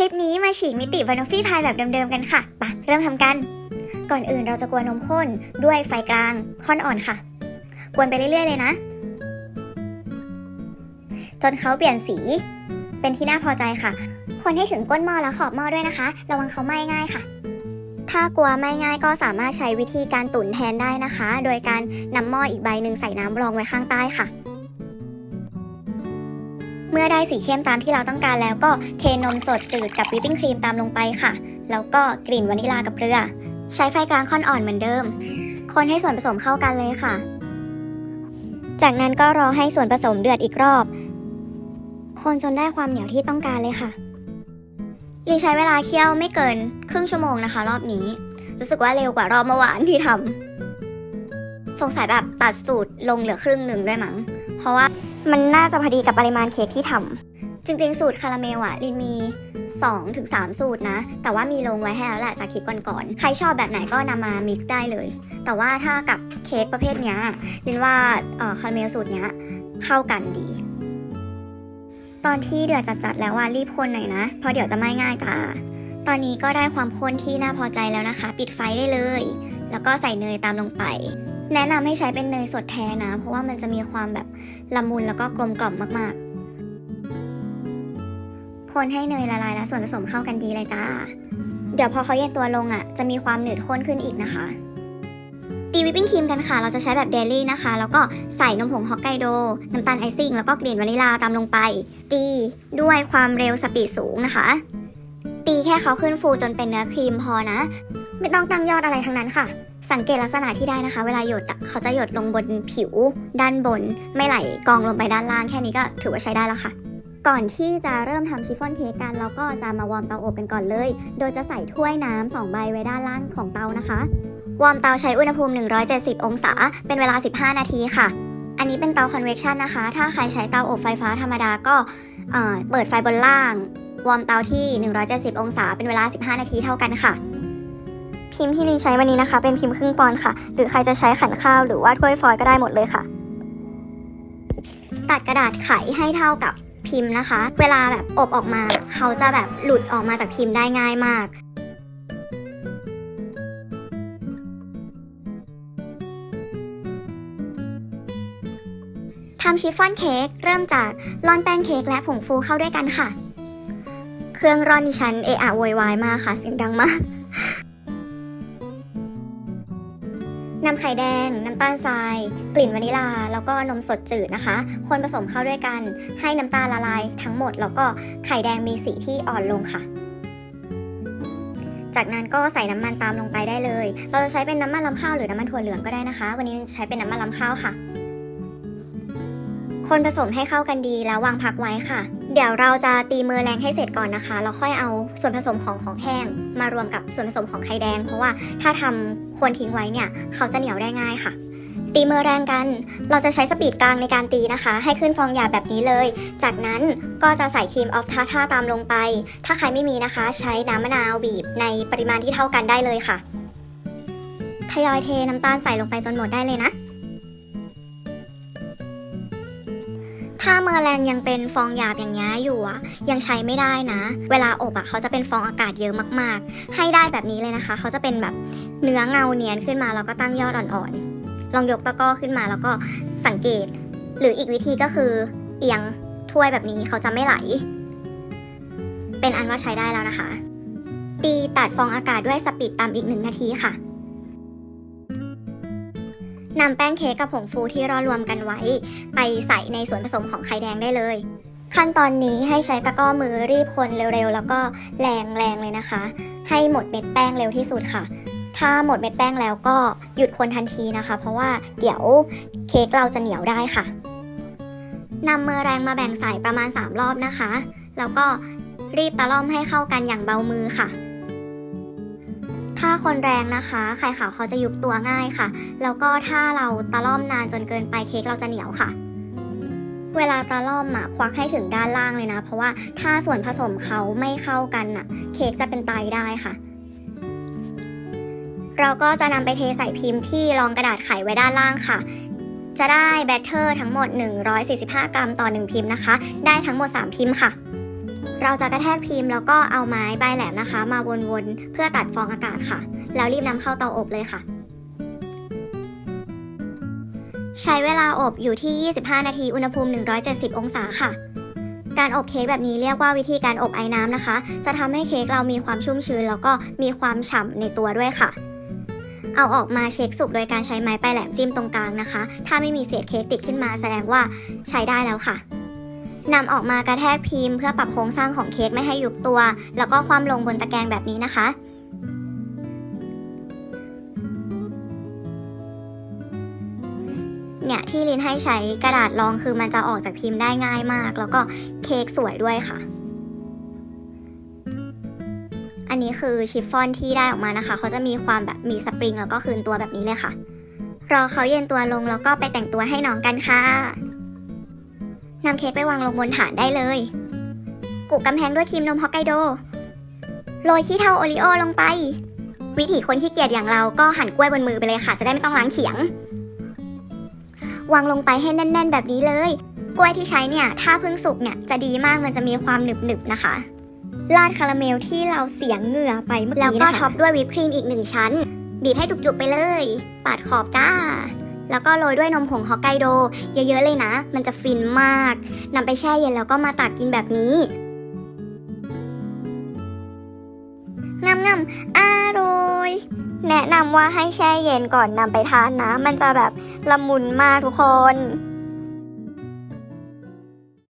ลิปนี้มาฉีกมิติบานอฟฟี่พายแบบเดิมๆกันค่ะปะเริ่มทำกัน ก่อนอื่นเราจะกวนนมข้นด้วยไฟกลางค่อนอ่อนค่ะ กวนไปเรื่อยๆ เลยนะ จนเขาเปลี่ยนสี เป็นที่น่าพอใจค่ะ คนให้ถึงก้นหม้อและขอบหม้อด้วยนะคะ ระวังเขาไหม้ง่ายค่ะ ถ้ากลัวไหม้ง่ายก็สามารถใช้วิธีการตุ๋นแทนได้นะคะ โดยการนำหม้ออีกใบหนึ่งใส่น้ำรองไว้ข้างใต้ค่ะ เมื่อได้สีเข้มตามที่เราต้องการแล้วก็เทนมสดจืดกับวิปปิ้งครีมตามลงไปค่ะ แล้วก็กลิ่นวานิลากับเกลือ ใช้ไฟกลางค่อนอ่อนเหมือนเดิม คนให้ส่วนผสมเข้ากันเลยค่ะ จากนั้นก็รอให้ส่วนผสมเดือดอีกรอบ คนจนได้ความเหนียวที่ต้องการเลยค่ะลีใช้เวลาเคี่ยวไม่เกินครึ่งชั่วโมงนะคะ รอบนี้ รู้สึกว่าเร็วกว่ารอบเมื่อวานที่ทำสงสัยแบบตัดสูตรลงเหลือครึ่งหนึ่งด้วยมั้ง เพราะว่ามันน่าจะพอดีกับปริมาณเค้กที่ทำจริงๆ สูตรคาราเมลอะลินมี 2-3ถึง3สูตรนะ แต่ว่ามีลงไว้ให้แล้วแหละจากคลิปก่อนๆ ใครชอบแบบไหนก็นำมา mix ได้เลย แต่ว่าถ้ากับเค้กประเภทเนี้ยลินว่าคาราเมลสูตรเนี้ยเข้ากันดี ตอนที่เดือดจัดๆแล้วว่ารีบคนหน่อยนะ เพราะเดี๋ยวจะไม้ง่ายจ้าตอนนี้ก็ได้ความข้นที่น่าพอใจแล้วนะคะ ปิดไฟได้เลย แล้วก็ใส่เนยตามลงไป แนะนำให้ใช้เป็นเนยสดแท้นะ เพราะว่ามันจะมีความแบบละมุนแล้วก็กลมกล่อมมากๆ คนให้เนยละลายและส่วนผสมเข้ากันดีเลยจ้า เดี๋ยวพอเขาเย็นตัวลงอะ จะมีความหนืดข้นขึ้นอีกนะคะ ตีวิปปิ้งครีมกันค่ะ เราจะใช้แบบเดลี่นะคะ แล้วก็ใส่นมผงฮอกไกโด น้ำตาลไอซิ่งแล้วก็กลิ่นวานิลาตามลงไป ตีด้วยความเร็วสปีดสูงนะคะ ตีแค่เขาขึ้นฟูจนเป็นเนื้อครีมพอนะ ไม่ต้องตั้งยอดอะไรทั้งนั้นค่ะ สังเกตลักษณะที่ได้นะคะ เวลาหยดเขาจะหยดลงบนผิว ด้านบน ไม่ไหลกองลงไปด้านล่างแค่นี้ก็ถือว่าใช้ได้แล้วค่ะ ก่อนที่จะเริ่มทำชิฟฟ่อนเค้กกันเราก็จะมาวอร์มเตาอบกันก่อนเลย โดยจะใส่ถ้วยน้ำสองใบไว้ด้านล่างของเตานะคะ วอร์มเตาใช้อุณหภูมิ 170 องศา เป็นเวลา 15 นาทีค่ะ อันนี้เป็นเตาคอนเวคชันนะคะ ถ้าใครใช้เตาอบไฟฟ้าธรรมดาก็เเปิดไฟบนล่าง วอร์มเตาที่ 170 องศา เป็นเวลา 15 นาทีเท่ากันค่ะ พิมพ์ที่ลีใช้วันนี้นะคะ เป็นพิมพ์ครึ่งปอนค่ะ หรือใครจะใช้ขันข้าวหรือว่าถ้วยฟอยล์ก็ได้หมดเลยค่ะ ตัดกระดาษไขให้เท่ากับพิมพ์นะคะ เวลาแบบอบออกมาเขาจะแบบหลุดออกมาจากพิมพ์ได้ง่ายมากทำชิฟฟ่อนเค้กเริ่มจากร่อนแป้งเค้กและผงฟูเข้าด้วยกันค่ะ เครื่องร่อนดิฉันเอะอะโวยวายมากค่ะเสียงดังมาก นำไข่แดง น้ำตาลทราย กลิ่นวานิลา แล้วก็นมสดจืดนะคะ คนผสมเข้าด้วยกัน ให้น้ำตาลละลายทั้งหมด แล้วก็ไข่แดงมีสีที่อ่อนลงค่ะ จากนั้นก็ใส่น้ำมันตามลงไปได้เลย เราจะใช้เป็นน้ำมันลำข้าวหรือน้ำมันถั่วเหลืองก็ได้นะคะ วันนี้ใช้เป็นน้ำมันลำข้าวค่ะ คนผสมให้เข้ากันดีแล้ววางพักไว้ค่ะ เดี๋ยวเราจะตีเมือแรงให้เสร็จก่อนนะคะ แล้วค่อยเอาส่วนผสมของของแห้ง มารวมกับส่วนผสมของไข่แดง เพราะว่าถ้าทำควรทิ้งไว้เนี่ย เขาจะเหนียวได้ง่ายค่ะ ตีเมือแรงกัน เราจะใช้สปีดกลางในการตีนะคะ ให้ขึ้นฟองหยาบแบบนี้เลย จากนั้นก็จะใส่ครีมออฟทาท่าตามลงไป ถ้าใครไม่มีนะคะ ใช้น้ำมะนาวบีบในปริมาณที่เท่ากันได้เลยค่ะทยอยเทน้ำตาลใส่ลงไปจนหมดได้เลยนะ ถ้าเมอร์แรงยังเป็นฟองหยาบอย่างนี้อยู่อะ ยังใช้ไม่ได้นะ เวลาอบอะเขาจะเป็นฟองอากาศเยอะมากๆ ให้ได้แบบนี้เลยนะคะ เขาจะเป็นแบบเนื้อเงาเนียนขึ้นมาแล้วก็ตั้งยอดอ่อนๆ ลองยกตะกร้อขึ้นมาแล้วก็สังเกต หรืออีกวิธีก็คือเอียงถ้วยแบบนี้เขาจะไม่ไหล เป็นอันว่าใช้ได้แล้วนะคะ ตีตัดฟองอากาศด้วยสปีดต่ำอีกหนึ่งนาทีค่ะ นำแป้งเค้กกับผงฟูที่ร่อรวมกันไว้ ไปใส่ในส่วนผสมของไข่แดงได้เลย ขั้นตอนนี้ให้ใช้ตะกร้อมือรีบคนเร็วๆ แล้วก็แรงๆเลยนะคะ ให้หมดเม็ดแป้งเร็วที่สุดค่ะ ถ้าหมดเม็ดแป้งแล้วก็หยุดคนทันทีนะคะ เพราะว่าเดี๋ยวเค้กเราจะเหนียวได้ค่ะนำมือแรงมาแบ่งใส่ประมาณ 3 รอบนะคะ แล้วก็รีบตะล่อมให้เข้ากันอย่างเบามือค่ะ ถ้าคนแรงนะคะไข่ขาวเขาจะยุบตัวง่ายค่ะ แล้วก็ถ้าเราตะล่อมนานจนเกินไปเค้กเราจะเหนียวค่ะ เวลาตะล่อมอะควักให้ถึงด้านล่างเลยนะ เพราะว่าถ้าส่วนผสมเขาไม่เข้ากันอะเค้กจะเป็นไตได้ค่ะ เราก็จะนำไปเทใส่พิมพ์ที่รองกระดาษไขไว้ด้านล่างค่ะจะได้แบตเตอร์ทั้งหมด 145 กรัมต่อ 1 พิมพ์นะคะ ได้ทั้งหมด 3 พิมพ์ค่ะ เราจะกระแทกพิมพ์แล้วก็เอาไม้ปลายแหลมนะคะ มาวนๆ เพื่อตัดฟองอากาศค่ะ แล้วรีบนำเข้าเตาอบเลยค่ะ ใช้เวลาอบอยู่ที่ 25 นาที อุณหภูมิ 170 องศาค่ะ การอบเค้กแบบนี้เรียกว่าวิธีการอบไอ้น้ำนะคะ จะทำให้เค้กเรามีความชุ่มชื้น แล้วก็มีความฉ่ำในตัวด้วยค่ะ เอาออกมาเช็คสุกโดยการใช้ไม้ปลายแหลมจิ้มตรงกลางนะคะ ถ้าไม่มีเศษเค้กติดขึ้นมาแสดงว่าใช้ได้แล้วค่ะ นำออกมากระแทกพิมพ์เพื่อปรับโครงสร้างของเค้กไม่ให้ยุบตัว แล้วก็ความลงบนตะแกรงแบบนี้นะคะ เนี่ยที่ลินให้ใช้กระดาษรองคือมันจะออกจากพิมพ์ได้ง่ายมาก แล้วก็เค้กสวยด้วยค่ะ อันนี้คือชิฟฟ่อนที่ได้ออกมานะคะ เขาจะมีความแบบมีสปริงแล้วก็คืนตัวแบบนี้เลยค่ะ รอเขาเย็นตัวลงแล้วก็ไปแต่งตัวให้น้องกันค่ะ นำเค้กไปวางลงบนฐานได้เลยกุกกำแพงด้วยครีมนมฮอกไกโด โรยขี้เทาโอริโอลงไป วิถีคนขี้เกียจอย่างเราก็หั่นกล้วยบนมือไปเลยค่ะ จะได้ไม่ต้องล้างเขียง วางลงไปให้แน่น ๆ แบบนี้เลย กล้วยที่ใช้เนี่ย ถ้าเพิ่งสุกเนี่ยจะดีมากมันจะมีความหนึบๆนะคะ ราดคาราเมลที่เราเสียงเหงื่อไปเมื่อกี้แล้วก็ท็อปด้วยวิปครีมอีกหนึ่งชั้น บีบให้จุกๆไปเลย ปาดขอบจ้า แล้วก็โรยด้วยนมผงฮอกไกโด เยอะๆเลยนะ มันจะฟินมากนำไปแช่เย็นแล้วก็มาตักกินแบบนี้งามงามอร่อย แนะนำว่าให้แช่เย็นก่อนนำไปทานนะ มันจะแบบละมุนมากทุกคน